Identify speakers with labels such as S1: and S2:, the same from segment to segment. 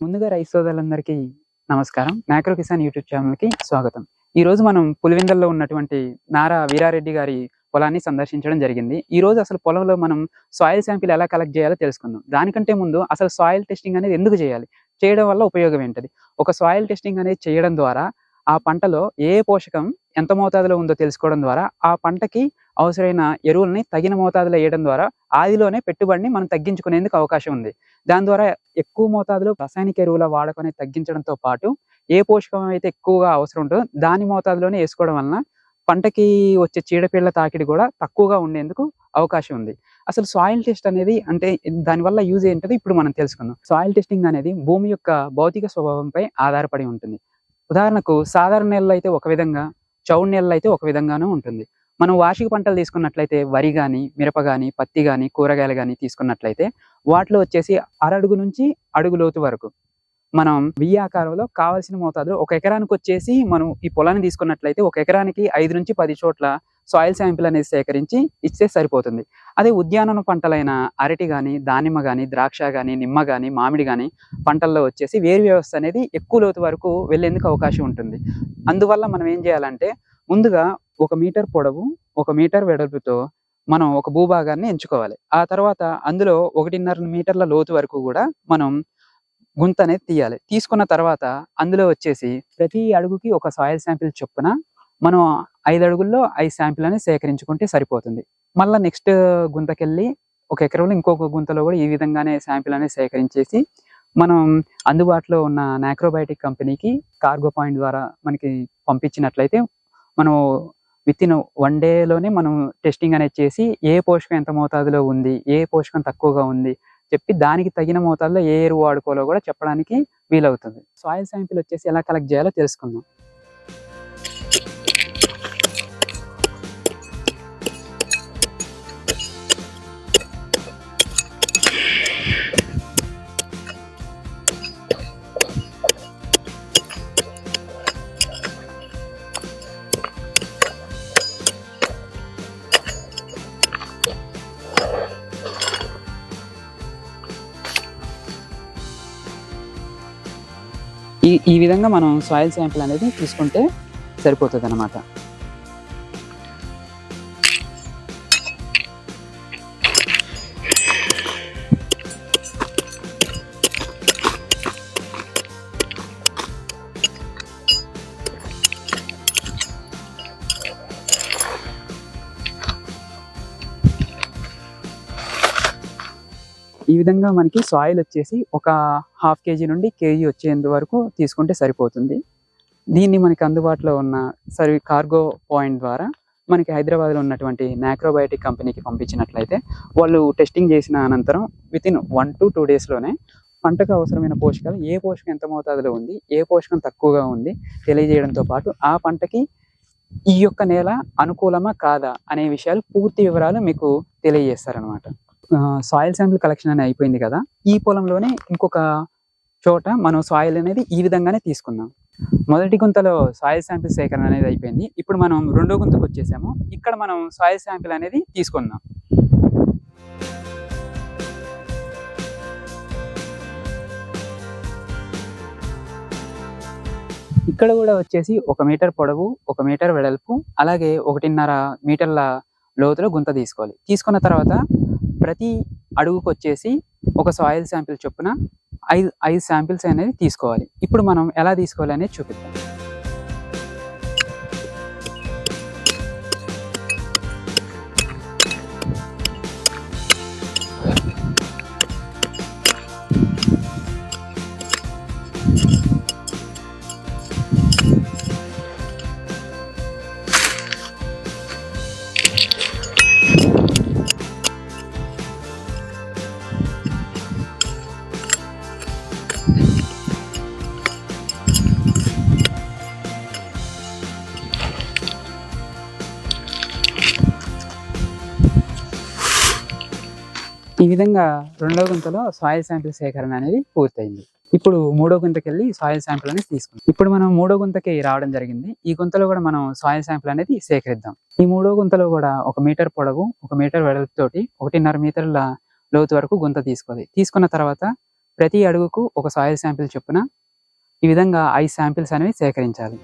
S1: ముందుగా రైతు సోదరులందరికీ నమస్కారం. మ్యాక్రో కిసాన్ యూట్యూబ్ ఛానల్కి స్వాగతం. ఈ రోజు మనం పులివెందల్లో ఉన్నటువంటి నారా వీరారెడ్డి గారి పొలాన్ని సందర్శించడం జరిగింది. ఈ రోజు అసలు పొలంలో మనం సాయిల్ శాంపిల్ ఎలా కలెక్ట్ చేయాలో తెలుసుకుందాం. దానికంటే ముందు అసలు సాయిల్ టెస్టింగ్ అనేది ఎందుకు చేయాలి? చేయడం వల్ల ఉపయోగం ఏంటది? ఒక సాయిల్ టెస్టింగ్ అనేది చేయడం ద్వారా ఆ పంటలో ఏ పోషకం ఎంత మోతాదులో ఉందో తెలుసుకోవడం ద్వారా ఆ పంటకి అవసరమైన ఎరువుల్ని తగిన మోతాదులో వేయడం ద్వారా ఆదిలోనే పెట్టుబడిని మనం తగ్గించుకునేందుకు అవకాశం ఉంది. దాని ద్వారా ఎక్కువ మోతాదులో రసాయనిక ఎరువుల వాడకం తగ్గించడంతో పాటు ఏ పోషకం అయితే ఎక్కువగా అవసరం ఉంటుందో దాని మోతాదులోనే వేసుకోవడం వలన పంటకి వచ్చే చీడపీడల తాకిడి కూడా తక్కువగా ఉండేందుకు అవకాశం ఉంది. అసలు సాయిల్ టెస్ట్ అనేది అంటే దానివల్ల యూజ్ ఏంటది ఇప్పుడు మనం తెలుసుకుందాం. సాయిల్ టెస్టింగ్ అనేది భూమి యొక్క భౌతిక స్వభావంపై ఆధారపడి ఉంటుంది. ఉదాహరణకు సాధారణ నెలలు అయితే ఒక విధంగా చౌడు నెలలు అయితే ఒక విధంగానూ ఉంటుంది. మనం వార్షిక పంటలు తీసుకున్నట్లయితే వరి కానీ మిరప కానీ పత్తి కానీ కూరగాయలు కానీ తీసుకున్నట్లయితే వాటిలో వచ్చేసి అరడుగు నుంచి అడుగు లోతు వరకు మనం వెయ్యి ఆకారంలో కావాల్సిన మోతాదులో ఒక ఎకరానికి వచ్చేసి మనం ఈ పొలాన్ని తీసుకున్నట్లయితే ఒక ఎకరానికి ఐదు నుంచి పది చోట్ల సాయిల్ శాంపిల్ అనేది సేకరించి ఇస్తే సరిపోతుంది. అదే ఉద్యానవన పంటలైన అరటి కానీ దానిమ్మ కానీ ద్రాక్ష కానీ నిమ్మ కానీ మామిడి కానీ పంటల్లో వచ్చేసి వేరు వ్యవస్థ అనేది ఎక్కువ లోతు వరకు వెళ్ళేందుకు అవకాశం ఉంటుంది. అందువల్ల మనం ఏం చేయాలంటే ముందుగా ఒక మీటర్ పొడవు ఒక మీటర్ వెడల్పుతో మనం ఒక భూభాగాన్ని ఎంచుకోవాలి. ఆ తర్వాత అందులో ఒకటిన్నర మీటర్ల లోతు వరకు కూడా మనం గుంత అనేది తీయాలి. తీసుకున్న తర్వాత అందులో వచ్చేసి ప్రతి అడుగుకి ఒక సాయిల్ శాంపిల్ చొప్పున మనం ఐదు అడుగుల్లో ఐదు శాంపిల్ అనేది సేకరించుకుంటే సరిపోతుంది. మళ్ళీ నెక్స్ట్ గుంతకెళ్ళి ఒక ఎకరంలో ఇంకొక గుంతలో కూడా ఈ విధంగానే శాంపిల్ అనేది సేకరించేసి మనం అందుబాటులో ఉన్న నాక్రోబయోటిక్ కంపెనీకి కార్గో పాయింట్ ద్వారా మనకి పంపించినట్లయితే మనం విత్ ఇన్ వన్ డేలోనే మనం టెస్టింగ్ అనేది చేసి ఏ పోషకం ఎంత మోతాదులో ఉంది ఏ పోషకం తక్కువగా ఉంది చెప్పి దానికి తగిన మోతాదులో ఏ ఎరువు వాడుకోవాలో కూడా చెప్పడానికి వీలవుతుంది. సాయిల్ శాంపిల్ వచ్చేసి ఎలా కలెక్ట్ చేయాలో తెలుసుకుందాం. ఈ ఈ విధంగా మనం సాయిల్ శాంపిల్ అనేది తీసుకుంటే సరిపోతుంది అనమాట ఈ విధంగా మనకి సాయిల్ వచ్చేసి ఒక హాఫ్ కేజీ నుండి కేజీ వచ్చేంత వరకు తీసుకుంటే సరిపోతుంది. దీన్ని మనకి అందుబాటులో ఉన్న సర్వీ కార్గో పాయింట్ ద్వారా మనకి హైదరాబాద్లో ఉన్నటువంటి నాక్రోబయోటిక్ కంపెనీకి పంపించినట్లయితే వాళ్ళు టెస్టింగ్ చేసిన అనంతరం within one to two డేస్లోనే పంటకు అవసరమైన పోషకాలు ఏ పోషకం ఎంత మోతాదులో ఉంది ఏ పోషకం తక్కువగా ఉంది తెలియజేయడంతో పాటు ఆ పంటకి ఈ యొక్క నేల అనుకూలమా కాదా అనే విషయాలు పూర్తి వివరాలు మీకు తెలియజేస్తారనమాట సాయిల్ శాంపిల్ కలెక్షన్ అనేది అయిపోయింది కదా. ఈ పొలంలోనే ఇంకొక చోట మనం సాయిల్ అనేది ఈ విధంగానే తీసుకుందాం. మొదటి గుంతలో సాయిల్ శాంపిల్ సేకరణ అనేది అయిపోయింది. ఇప్పుడు మనం రెండో గుంతకు వచ్చేసాము. ఇక్కడ మనం సాయిల్ శాంపిల్ అనేది తీసుకుందాం. ఇక్కడ కూడా వచ్చేసి ఒక మీటర్ పొడవు ఒక మీటర్ వెడల్పు అలాగే ఒకటిన్నర మీటర్ల లోతులో గుంత తీసుకోవాలి. తీసుకున్న తర్వాత ప్రతి అడుగుకు వచ్చేసి ఒక సాయిల్ శాంపిల్ చొప్పున ఐదు ఐదు శాంపిల్స్ అనేది తీసుకోవాలి. ఇప్పుడు మనం ఎలా తీసుకోవాలి అనేది చూపిద్దాం. ఈ విధంగా రెండో గుంతలో సాయిల్ శాంపిల్ సేకరణ అనేది పూర్తయింది. ఇప్పుడు మూడో గుంతకి వెళ్ళి సాయిల్ శాంపిల్ అనేది తీసుకుందాం. ఇప్పుడు మనం మూడో గుంతకి రావడం జరిగింది. ఈ గుంతలో కూడా మనం సాయిల్ శాంపిల్ అనేది సేకరిద్దాం. ఈ మూడో గుంతలో కూడా ఒక మీటర్ పొడవు ఒక మీటర్ వెడల్పుతోటి ఒకటిన్నర మీటర్ల లోతు వరకు గుంత తీసుకోవాలి. తీసుకున్న తర్వాత ప్రతి అడుగుకు ఒక సాయిల్ శాంపిల్ చొప్పున ఈ విధంగా ఐదు శాంపిల్స్ అనేవి సేకరించాలి.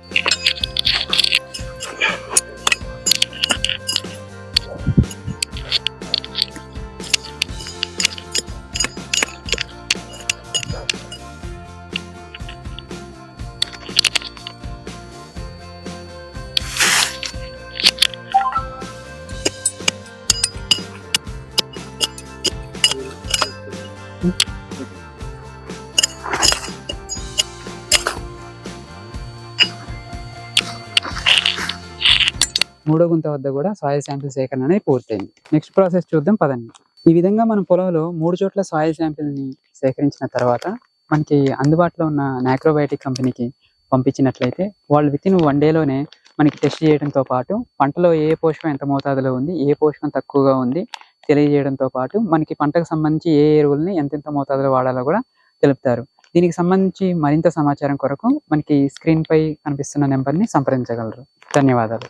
S1: మూడో గుంత వద్ద కూడా సాయిల్ శాంపిల్ సేకరణ అనేది పూర్తయింది. నెక్స్ట్ ప్రాసెస్ చూద్దాం పదండి. ఈ విధంగా మనం పొలంలో మూడు చోట్ల సాయిల్ శాంపిల్ని సేకరించిన తర్వాత మనకి అందుబాటులో ఉన్న నాక్రోబయోటిక్ కంపెనీకి పంపించినట్లయితే వాళ్ళు విత్ ఇన్ వన్ డేలోనే మనకి టెస్ట్ చేయడంతో పాటు పంటలో ఏ పోషకం ఎంత మోతాదులో ఉంది ఏ పోషకం తక్కువగా ఉంది తెలియజేయడంతో పాటు మనకి పంటకు సంబంధించి ఏ ఎరువుల్ని ఎంతెంత మోతాదులో వాడాలో కూడా తెలుపుతారు. దీనికి సంబంధించి మరింత సమాచారం కొరకు మనకి స్క్రీన్ పై కనిపిస్తున్న నెంబర్ని సంప్రదించగలరు. ధన్యవాదాలు.